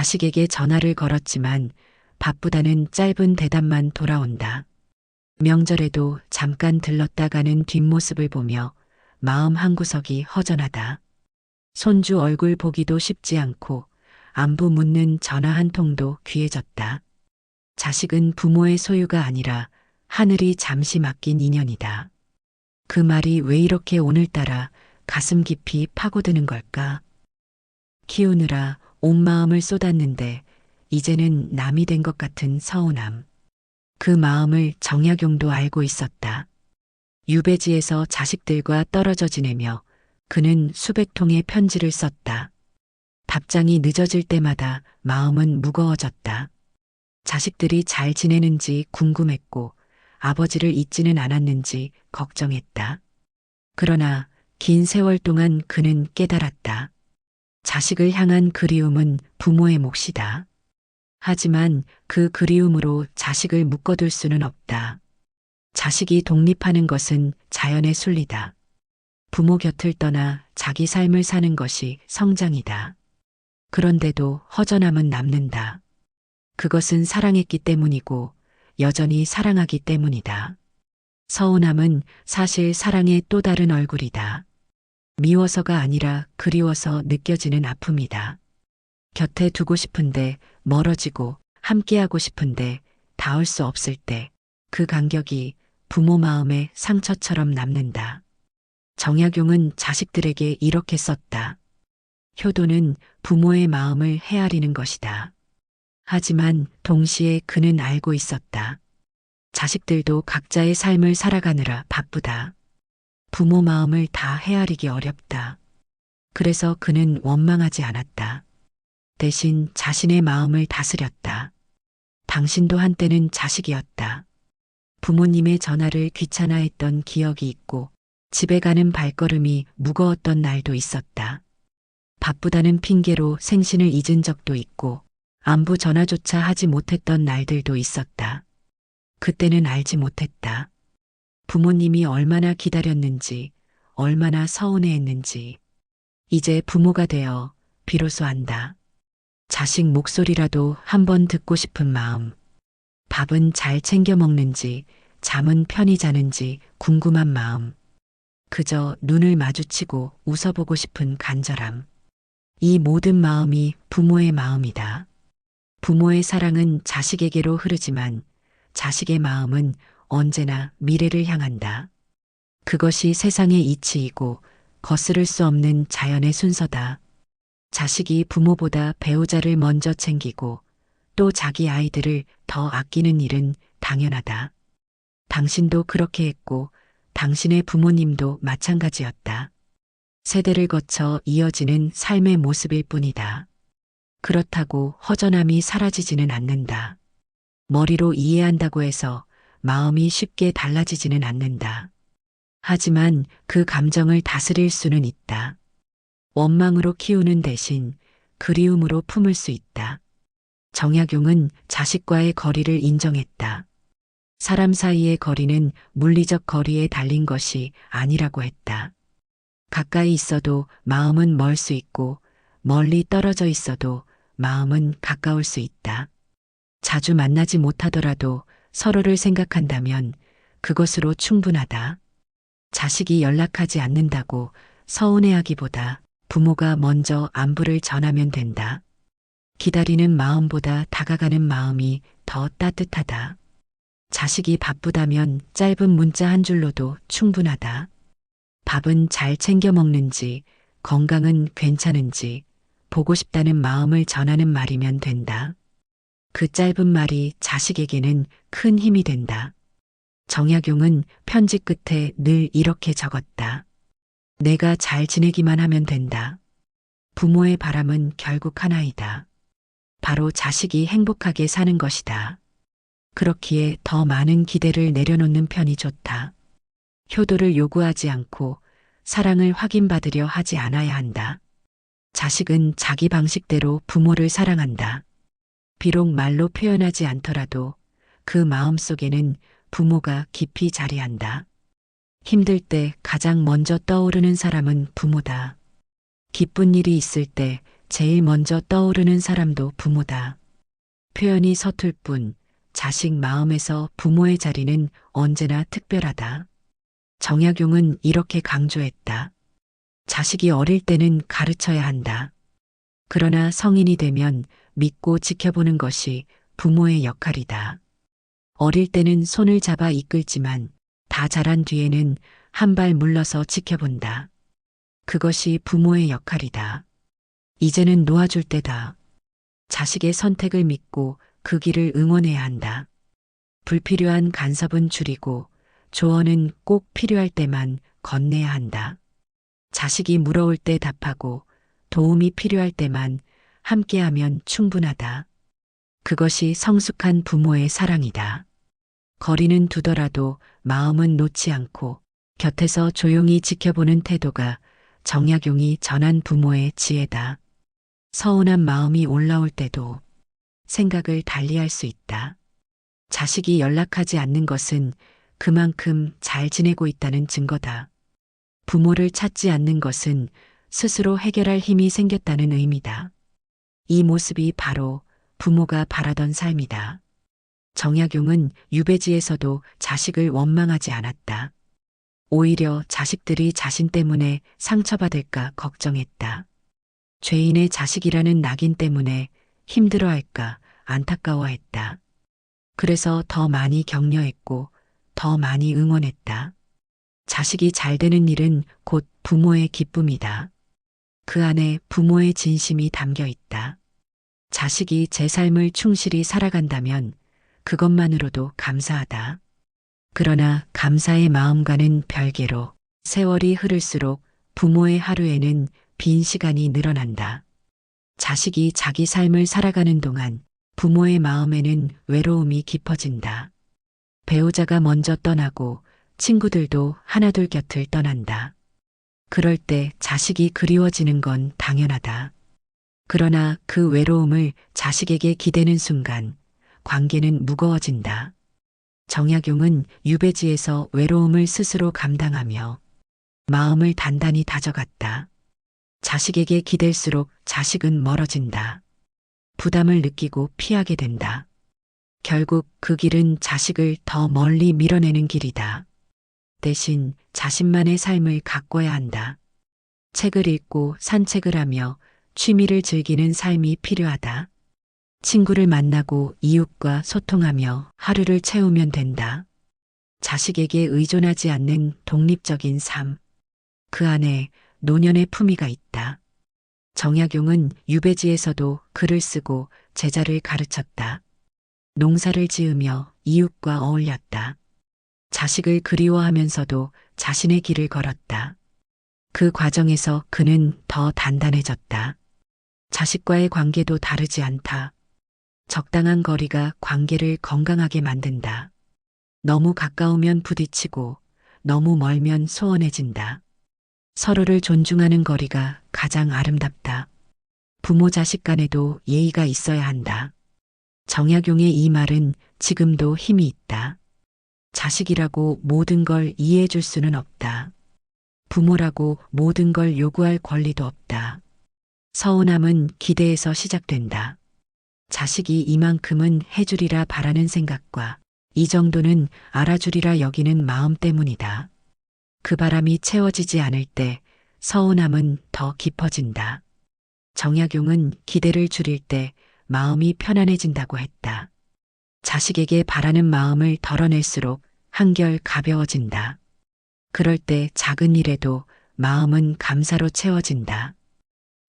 자식에게 전화를 걸었지만 바쁘다는 짧은 대답만 돌아온다. 명절에도 잠깐 들렀다 가는 뒷모습을 보며 마음 한구석이 허전하다. 손주 얼굴 보기도 쉽지 않고 안부 묻는 전화 한 통도 귀해졌다. 자식은 부모의 소유가 아니라 하늘이 잠시 맡긴 인연이다. 그 말이 왜 이렇게 오늘따라 가슴 깊이 파고드는 걸까? 키우느라 온 마음을 쏟았는데 이제는 남이 된 것 같은 서운함. 그 마음을 정약용도 알고 있었다. 유배지에서 자식들과 떨어져 지내며 그는 수백 통의 편지를 썼다. 답장이 늦어질 때마다 마음은 무거워졌다. 자식들이 잘 지내는지 궁금했고 아버지를 잊지는 않았는지 걱정했다. 그러나 긴 세월 동안 그는 깨달았다. 자식을 향한 그리움은 부모의 몫이다. 하지만 그 그리움으로 자식을 묶어둘 수는 없다. 자식이 독립하는 것은 자연의 순리다. 부모 곁을 떠나 자기 삶을 사는 것이 성장이다. 그런데도 허전함은 남는다. 그것은 사랑했기 때문이고 여전히 사랑하기 때문이다. 서운함은 사실 사랑의 또 다른 얼굴이다. 미워서가 아니라 그리워서 느껴지는 아픔이다. 곁에 두고 싶은데 멀어지고 함께하고 싶은데 닿을 수 없을 때 그 간격이 부모 마음에 상처처럼 남는다. 정약용은 자식들에게 이렇게 썼다. 효도는 부모의 마음을 헤아리는 것이다. 하지만 동시에 그는 알고 있었다. 자식들도 각자의 삶을 살아가느라 바쁘다. 부모 마음을 다 헤아리기 어렵다. 그래서 그는 원망하지 않았다. 대신 자신의 마음을 다스렸다. 당신도 한때는 자식이었다. 부모님의 전화를 귀찮아했던 기억이 있고 집에 가는 발걸음이 무거웠던 날도 있었다. 바쁘다는 핑계로 생신을 잊은 적도 있고 안부 전화조차 하지 못했던 날들도 있었다. 그때는 알지 못했다. 부모님이 얼마나 기다렸는지, 얼마나 서운해했는지. 이제 부모가 되어 비로소 안다. 자식 목소리라도 한번 듣고 싶은 마음. 밥은 잘 챙겨 먹는지, 잠은 편히 자는지 궁금한 마음. 그저 눈을 마주치고 웃어보고 싶은 간절함. 이 모든 마음이 부모의 마음이다. 부모의 사랑은 자식에게로 흐르지만 자식의 마음은 언제나 미래를 향한다. 그것이 세상의 이치이고 거스를 수 없는 자연의 순서다. 자식이 부모보다 배우자를 먼저 챙기고 또 자기 아이들을 더 아끼는 일은 당연하다. 당신도 그렇게 했고 당신의 부모님도 마찬가지였다. 세대를 거쳐 이어지는 삶의 모습일 뿐이다. 그렇다고 허전함이 사라지지는 않는다. 머리로 이해한다고 해서 마음이 쉽게 달라지지는 않는다. 하지만 그 감정을 다스릴 수는 있다. 원망으로 키우는 대신 그리움으로 품을 수 있다. 정약용은 자식과의 거리를 인정했다. 사람 사이의 거리는 물리적 거리에 달린 것이 아니라고 했다. 가까이 있어도 마음은 멀 수 있고 멀리 떨어져 있어도 마음은 가까울 수 있다. 자주 만나지 못하더라도 서로를 생각한다면 그것으로 충분하다. 자식이 연락하지 않는다고 서운해하기보다 부모가 먼저 안부를 전하면 된다. 기다리는 마음보다 다가가는 마음이 더 따뜻하다. 자식이 바쁘다면 짧은 문자 한 줄로도 충분하다. 밥은 잘 챙겨 먹는지, 건강은 괜찮은지, 보고 싶다는 마음을 전하는 말이면 된다. 그 짧은 말이 자식에게는 큰 힘이 된다. 정약용은 편지 끝에 늘 이렇게 적었다. 내가 잘 지내기만 하면 된다. 부모의 바람은 결국 하나이다. 바로 자식이 행복하게 사는 것이다. 그렇기에 더 많은 기대를 내려놓는 편이 좋다. 효도를 요구하지 않고 사랑을 확인받으려 하지 않아야 한다. 자식은 자기 방식대로 부모를 사랑한다. 비록 말로 표현하지 않더라도 그 마음 속에는 부모가 깊이 자리한다. 힘들 때 가장 먼저 떠오르는 사람은 부모다. 기쁜 일이 있을 때 제일 먼저 떠오르는 사람도 부모다. 표현이 서툴 뿐 자식 마음에서 부모의 자리는 언제나 특별하다. 정약용은 이렇게 강조했다. 자식이 어릴 때는 가르쳐야 한다. 그러나 성인이 되면 믿고 지켜보는 것이 부모의 역할이다. 어릴 때는 손을 잡아 이끌지만 다 자란 뒤에는 한 발 물러서 지켜본다. 그것이 부모의 역할이다. 이제는 놓아줄 때다. 자식의 선택을 믿고 그 길을 응원해야 한다. 불필요한 간섭은 줄이고 조언은 꼭 필요할 때만 건네야 한다. 자식이 물어올 때 답하고 도움이 필요할 때만 함께하면 충분하다. 그것이 성숙한 부모의 사랑이다. 거리는 두더라도 마음은 놓지 않고 곁에서 조용히 지켜보는 태도가 정약용이 전한 부모의 지혜다. 서운한 마음이 올라올 때도 생각을 달리할 수 있다. 자식이 연락하지 않는 것은 그만큼 잘 지내고 있다는 증거다. 부모를 찾지 않는 것은 스스로 해결할 힘이 생겼다는 의미다. 이 모습이 바로 부모가 바라던 삶이다. 정약용은 유배지에서도 자식을 원망하지 않았다. 오히려 자식들이 자신 때문에 상처받을까 걱정했다. 죄인의 자식이라는 낙인 때문에 힘들어할까 안타까워했다. 그래서 더 많이 격려했고 더 많이 응원했다. 자식이 잘 되는 일은 곧 부모의 기쁨이다. 그 안에 부모의 진심이 담겨 있다. 자식이 제 삶을 충실히 살아간다면 그것만으로도 감사하다. 그러나 감사의 마음과는 별개로 세월이 흐를수록 부모의 하루에는 빈 시간이 늘어난다. 자식이 자기 삶을 살아가는 동안 부모의 마음에는 외로움이 깊어진다. 배우자가 먼저 떠나고 친구들도 하나둘 곁을 떠난다. 그럴 때 자식이 그리워지는 건 당연하다. 그러나 그 외로움을 자식에게 기대는 순간 관계는 무거워진다. 정약용은 유배지에서 외로움을 스스로 감당하며 마음을 단단히 다져갔다. 자식에게 기댈수록 자식은 멀어진다. 부담을 느끼고 피하게 된다. 결국 그 길은 자식을 더 멀리 밀어내는 길이다. 대신 자신만의 삶을 가꿔야 한다. 책을 읽고 산책을 하며 취미를 즐기는 삶이 필요하다. 친구를 만나고 이웃과 소통하며 하루를 채우면 된다. 자식에게 의존하지 않는 독립적인 삶. 그 안에 노년의 품위가 있다. 정약용은 유배지에서도 글을 쓰고 제자를 가르쳤다. 농사를 지으며 이웃과 어울렸다. 자식을 그리워하면서도 자신의 길을 걸었다. 그 과정에서 그는 더 단단해졌다. 자식과의 관계도 다르지 않다. 적당한 거리가 관계를 건강하게 만든다. 너무 가까우면 부딪히고 너무 멀면 소원해진다. 서로를 존중하는 거리가 가장 아름답다. 부모 자식 간에도 예의가 있어야 한다. 정약용의 이 말은 지금도 힘이 있다. 자식이라고 모든 걸 이해해 줄 수는 없다. 부모라고 모든 걸 요구할 권리도 없다. 서운함은 기대에서 시작된다. 자식이 이만큼은 해주리라 바라는 생각과 이 정도는 알아주리라 여기는 마음 때문이다. 그 바람이 채워지지 않을 때 서운함은 더 깊어진다. 정약용은 기대를 줄일 때 마음이 편안해진다고 했다. 자식에게 바라는 마음을 덜어낼수록 한결 가벼워진다. 그럴 때 작은 일에도 마음은 감사로 채워진다.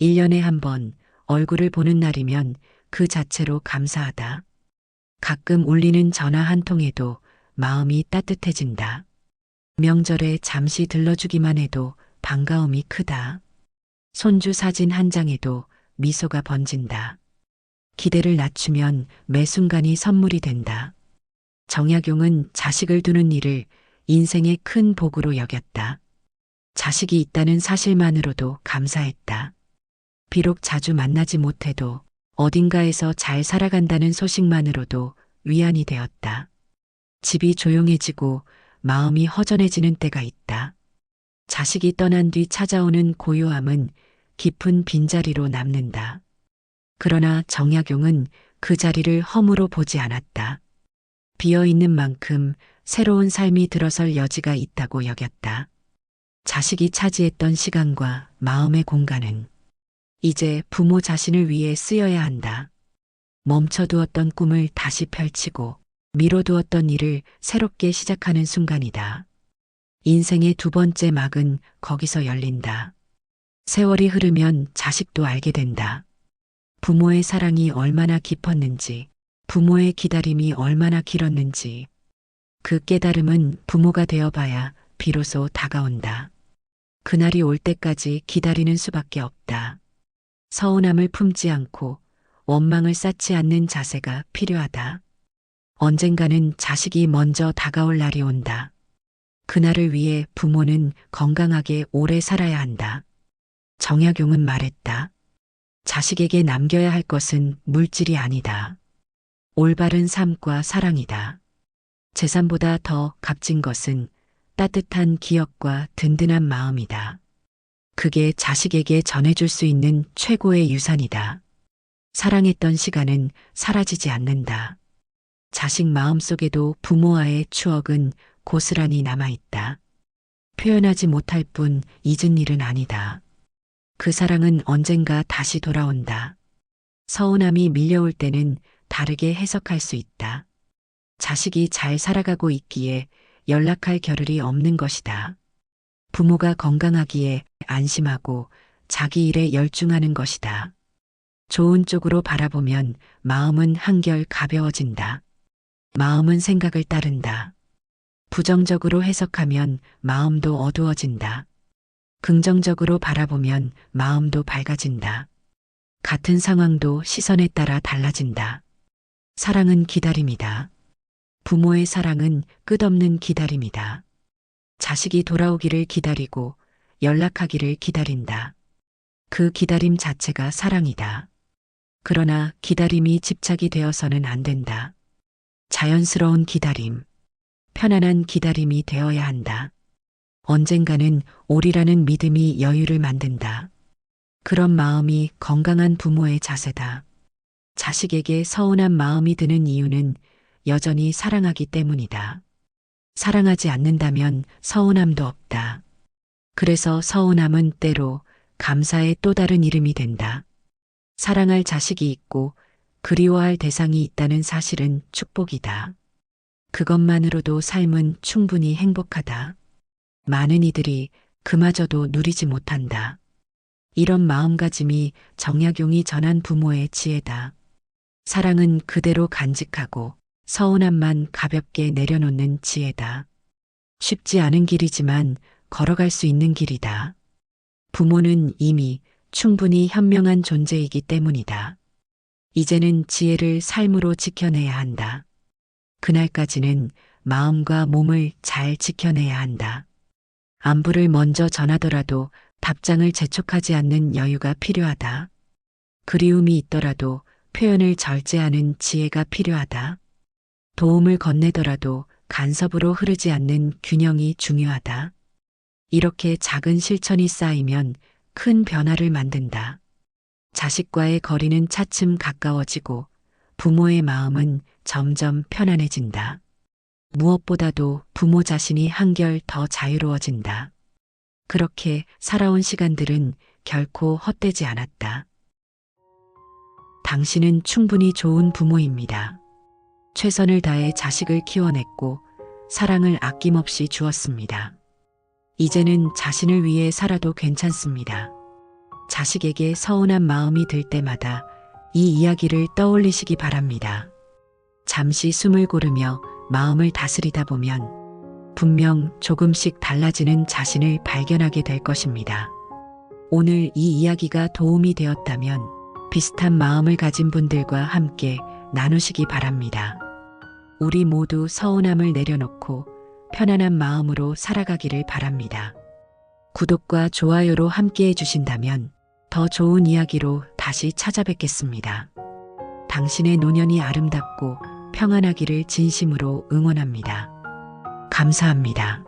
1년에 한 번 얼굴을 보는 날이면 그 자체로 감사하다. 가끔 울리는 전화 한 통에도 마음이 따뜻해진다. 명절에 잠시 들러주기만 해도 반가움이 크다. 손주 사진 한 장에도 미소가 번진다. 기대를 낮추면 매 순간이 선물이 된다. 정약용은 자식을 두는 일을 인생의 큰 복으로 여겼다. 자식이 있다는 사실만으로도 감사했다. 비록 자주 만나지 못해도 어딘가에서 잘 살아간다는 소식만으로도 위안이 되었다. 집이 조용해지고 마음이 허전해지는 때가 있다. 자식이 떠난 뒤 찾아오는 고요함은 깊은 빈자리로 남는다. 그러나 정약용은 그 자리를 허물어 보지 않았다. 비어 있는 만큼 새로운 삶이 들어설 여지가 있다고 여겼다. 자식이 차지했던 시간과 마음의 공간은 이제 부모 자신을 위해 쓰여야 한다. 멈춰두었던 꿈을 다시 펼치고 미뤄두었던 일을 새롭게 시작하는 순간이다. 인생의 두 번째 막은 거기서 열린다. 세월이 흐르면 자식도 알게 된다. 부모의 사랑이 얼마나 깊었는지, 부모의 기다림이 얼마나 길었는지, 그 깨달음은 부모가 되어봐야 비로소 다가온다. 그날이 올 때까지 기다리는 수밖에 없다. 서운함을 품지 않고 원망을 쌓지 않는 자세가 필요하다. 언젠가는 자식이 먼저 다가올 날이 온다. 그날을 위해 부모는 건강하게 오래 살아야 한다. 정약용은 말했다. 자식에게 남겨야 할 것은 물질이 아니다. 올바른 삶과 사랑이다. 재산보다 더 값진 것은 따뜻한 기억과 든든한 마음이다. 그게 자식에게 전해줄 수 있는 최고의 유산이다. 사랑했던 시간은 사라지지 않는다. 자식 마음 속에도 부모와의 추억은 고스란히 남아있다. 표현하지 못할 뿐 잊은 일은 아니다. 그 사랑은 언젠가 다시 돌아온다. 서운함이 밀려올 때는 다르게 해석할 수 있다. 자식이 잘 살아가고 있기에 연락할 겨를이 없는 것이다. 부모가 건강하기에 안심하고 자기 일에 열중하는 것이다. 좋은 쪽으로 바라보면 마음은 한결 가벼워진다. 마음은 생각을 따른다. 부정적으로 해석하면 마음도 어두워진다. 긍정적으로 바라보면 마음도 밝아진다. 같은 상황도 시선에 따라 달라진다. 사랑은 기다림이다. 부모의 사랑은 끝없는 기다림이다. 자식이 돌아오기를 기다리고 연락하기를 기다린다. 그 기다림 자체가 사랑이다. 그러나 기다림이 집착이 되어서는 안 된다. 자연스러운 기다림, 편안한 기다림이 되어야 한다. 언젠가는 오리라는 믿음이 여유를 만든다. 그런 마음이 건강한 부모의 자세다. 자식에게 서운한 마음이 드는 이유는 여전히 사랑하기 때문이다. 사랑하지 않는다면 서운함도 없다. 그래서 서운함은 때로 감사의 또 다른 이름이 된다. 사랑할 자식이 있고 그리워할 대상이 있다는 사실은 축복이다. 그것만으로도 삶은 충분히 행복하다. 많은 이들이 그마저도 누리지 못한다. 이런 마음가짐이 정약용이 전한 부모의 지혜다. 사랑은 그대로 간직하고 서운함만 가볍게 내려놓는 지혜다. 쉽지 않은 길이지만 걸어갈 수 있는 길이다. 부모는 이미 충분히 현명한 존재이기 때문이다. 이제는 지혜를 삶으로 지켜내야 한다. 그날까지는 마음과 몸을 잘 지켜내야 한다. 안부를 먼저 전하더라도 답장을 재촉하지 않는 여유가 필요하다. 그리움이 있더라도 표현을 절제하는 지혜가 필요하다. 도움을 건네더라도 간섭으로 흐르지 않는 균형이 중요하다. 이렇게 작은 실천이 쌓이면 큰 변화를 만든다. 자식과의 거리는 차츰 가까워지고 부모의 마음은 점점 편안해진다. 무엇보다도 부모 자신이 한결 더 자유로워진다. 그렇게 살아온 시간들은 결코 헛되지 않았다. 당신은 충분히 좋은 부모입니다. 최선을 다해 자식을 키워냈고 사랑을 아낌없이 주었습니다. 이제는 자신을 위해 살아도 괜찮습니다. 자식에게 서운한 마음이 들 때마다 이 이야기를 떠올리시기 바랍니다. 잠시 숨을 고르며 마음을 다스리다 보면 분명 조금씩 달라지는 자신을 발견하게 될 것입니다. 오늘 이 이야기가 도움이 되었다면 비슷한 마음을 가진 분들과 함께 나누시기 바랍니다. 우리 모두 서운함을 내려놓고 편안한 마음으로 살아가기를 바랍니다. 구독과 좋아요로 함께 해주신다면 더 좋은 이야기로 다시 찾아뵙겠습니다. 당신의 노년이 아름답고 평안하기를 진심으로 응원합니다. 감사합니다.